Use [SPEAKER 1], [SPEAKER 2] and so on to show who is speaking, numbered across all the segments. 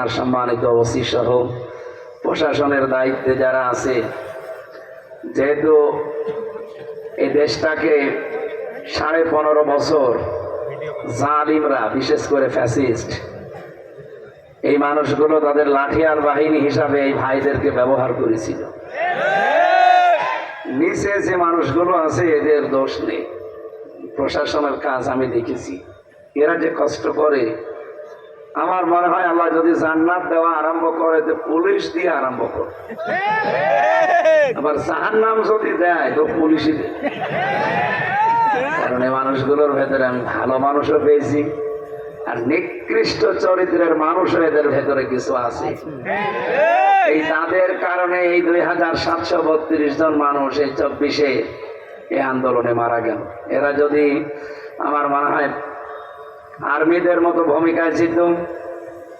[SPEAKER 1] থানার সম্মানিত ওসি সহ প্রশাসনের দায়িত্বে যারা আছে, যেহেতু এই দেশটাকে সাড়ে পনেরো বছর জালিমরা, বিশেষ করে ফ্যাসিস্ট, এই মানুষগুলো তাদের লাঠিয়াল বাহিনী হিসাবে এই ভাইদেরকে ব্যবহার করেছিল। নিচে যে মানুষগুলো আছে, এদের দোষ নেই। প্রশাসনের কাজ আমি দেখেছি। এরা যে কষ্ট করে আমার মনে হয় আল্লাহ যদি জান্নাত দেওয়া আরম্ভ করে, তো পুলিশ দিয়ে আরম্ভ করে আবার জাহান নাম যদি দেয়, তো পুলিশই দেয় কারণ এই মানুষগুলোর ভেতরে আমি ভালো মানুষও পেয়েছি, আর নিকৃষ্ট চরিত্রের মানুষও এদের ভেতরে কিছু আছে। এই তাদের কারণে এই দুই হাজার সাতশো বত্রিশ জন মানুষ এই চব্বিশে এই আন্দোলনে মারা গেল। এরা যদি, আমার মনে হয় আর্মিদের মতো ভূমিকায় ছিল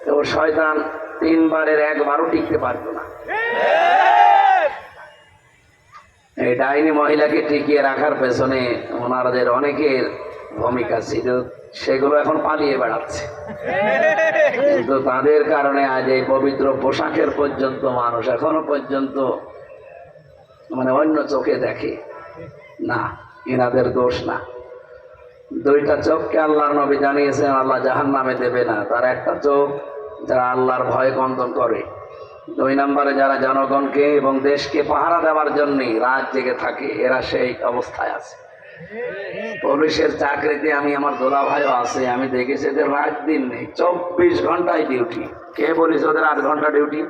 [SPEAKER 1] তো শয়তান তিনবারের একবারও টিকতে পারতো না। এই ডাইনি মহিলাকে টিকিয়ে রাখার পেছনে ওনাদের অনেকের ভূমিকা ছিল, সেগুলো এখন পালিয়ে বেড়াচ্ছে। কিন্তু তাদের কারণে আজ এই পবিত্র পোশাকের পর্যন্ত, মানুষ এখনও পর্যন্ত মানে অন্য চোখে দেখে না, এনাদের দোষ না। দুইটা চোখকে আল্লাহর নবী জানিয়েছেন, আল্লাহ জাহান নামে দেবে না। তার একটা চোখ যারা আল্লাহর ভয় কন্দন করে। দুই নম্বরে যারা জনগণকে এবং দেশকে পাহারা দেওয়ার জন্যই রাত জেগে থাকে, এরা সেই অবস্থায় আছে। পুলিশের চাকরিতে আমি আমার দোলা ভাইও আছে, আমি দেখেছি এদের রাত দিন নেই, চব্বিশ ঘন্টায় ডিউটি। কে বলিস ওদের আট ঘণ্টা ডিউটি?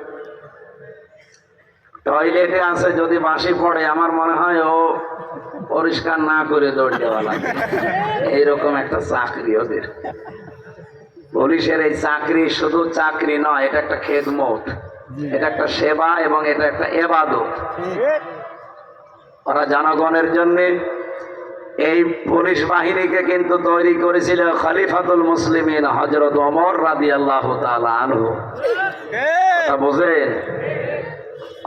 [SPEAKER 1] টয়লেটে আছে, যদি বাসি পড়ে, আমার মনে হয় ও পরিষ্কার না করে দৌড় দেওয়া লাগে এইরকম একটা চাকরি ওদের। পুলিশের এই চাকরি শুধু চাকরি নয় এটা একটা খেদমত। এটা একটা সেবা এবং এটা একটা এবাদত। ওরা জনগণের জন্য এই পুলিশ বাহিনীকে কিন্তু তৈরি করেছিল খলিফাতুল মুসলিমিন হজরত অমর রাদি আল্লাহ আনহু। কথা বোঝেন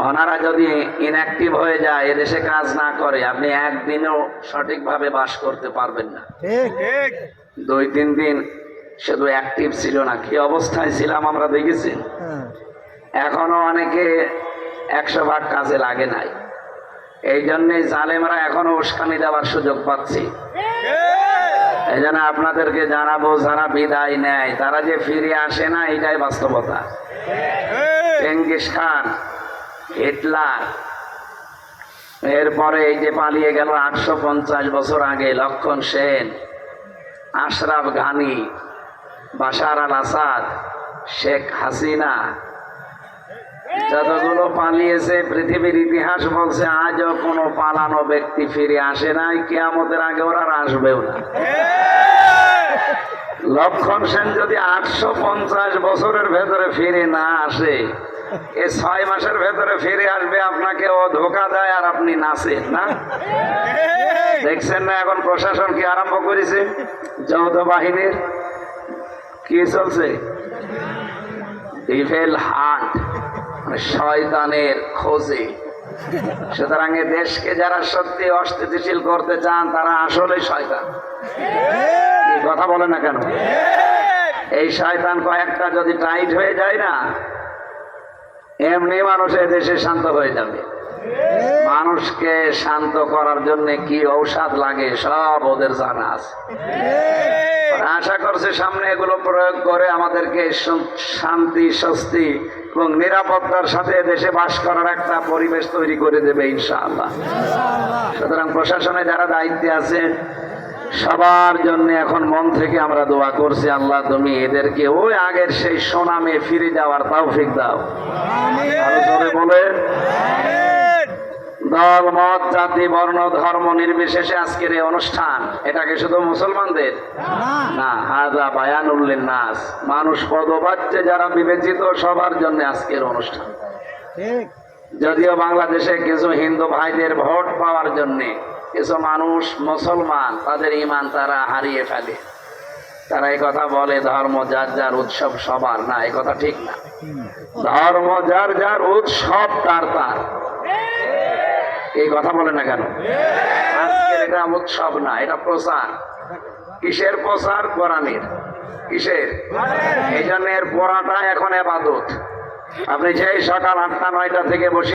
[SPEAKER 1] ওনারা যদি ইনঅ্যাক্টিভ হয়ে যায় এদেশে কাজ না করে আপনি একদিনও সঠিকভাবে বাস করতে পারবেন না। দুই তিন দিন শুধু অ্যাক্টিভ ছিল না কি অবস্থায় ছিলাম আমরা দেখেছি? এখনও অনেকে একশো ভাগ কাজে লাগে নাই। এই জন্যে জালেমরা এখনও উস্কানি দেওয়ার সুযোগ পাচ্ছি। এই জন্য আপনাদেরকে জানাব যারা বিদায় নেয় তারা যে ফিরে আসে না এটাই বাস্তবতা। Genghis Khan Hitler. এরপরে এই যে পালিয়ে গেল আটশো পঞ্চাশ বছর আগে লক্ষণ সেন, আশরাফ ঘানি, বাশার আল আসাদ, শেখ হাসিনা। যতগুলো পালিয়েছে, পৃথিবীর ইতিহাস বলছে আজও কোনো পালানো ব্যক্তি ফিরে আসে নাই, কেয়ামতের আগে ওরা আসবেও না। লক্ষণ সেন যদি আটশো পঞ্চাশ বছরের ভেতরে ফিরে না আসে, এ ছয় মাসের ভেতরে ফিরে আসবে, আপনাকে ও ধোকা দেয় আর আপনি নাচেন, না? দেখছেন না এখন প্রশাসন কি আরম্ভ করেছে? যৌথ বাহিনীর? কি চলছে? ডিভেল হান্ট মানে শয়তানের খোঁজে। সুতরাং দেশকে যারা সত্যি অস্থিতিশীল করতে চান, তারা আসলে শয়তান। এই কথা বলে না কেন? এই শয়তান কয়েকটা যদি টাইট হয়ে যায় না, এমনি মানুষ এ দেশে শান্ত হয়ে যাবে। মানুষকে শান্ত করার জন্য কি ঔষধ লাগে, সব ওদের জানা আছে। আশা করছে সামনে এগুলো প্রয়োগ করে আমাদেরকে শান্তি, স্বস্তি এবং নিরাপত্তার সাথে দেশে বাস করার একটা পরিবেশ তৈরি করে দেবে ইনশাআল্লাহ। সুতরাং প্রশাসনে যারা দায়িত্বে আছে, সবার জন্য এখন মন থেকে আমরা দোয়া করছি, আল্লাহ তুমি এদেরকে ওই আগের সেই সোনামে ফিরে যাওয়ার তৌফিক দাও। আরও জোরে বলে দল মত জাতি বর্ণ ধর্ম নির্বিশেষে আজকের এই অনুষ্ঠান এটাকে শুধু মুসলমানদের? না। হাজা বায়ানুল্লিন নাস মানুষ পদবাচ্যে যারা বিবেচিত সবার জন্য আজকের অনুষ্ঠান। যদিও বাংলাদেশে কিছু হিন্দু ভাইদের ভোট পাওয়ার জন্য কিছু মানুষ মুসলমান তাদের ইমান তারা হারিয়ে ফেলে। তারা এই কথা বলে ধর্ম যার যার উৎসব সবার। না এই কথা ঠিক না। ধর্ম যার যার উৎসব তার তার। এই কথা বলে না কেন? আজকের এটা উৎসব না, এটা প্রচার। কিসের প্রচার? কোরআনের। কিসের? এই জন্য এর পড়াটা এখন এবাদত। আপনি যে সকাল আটটা, নয়টা থেকে বসে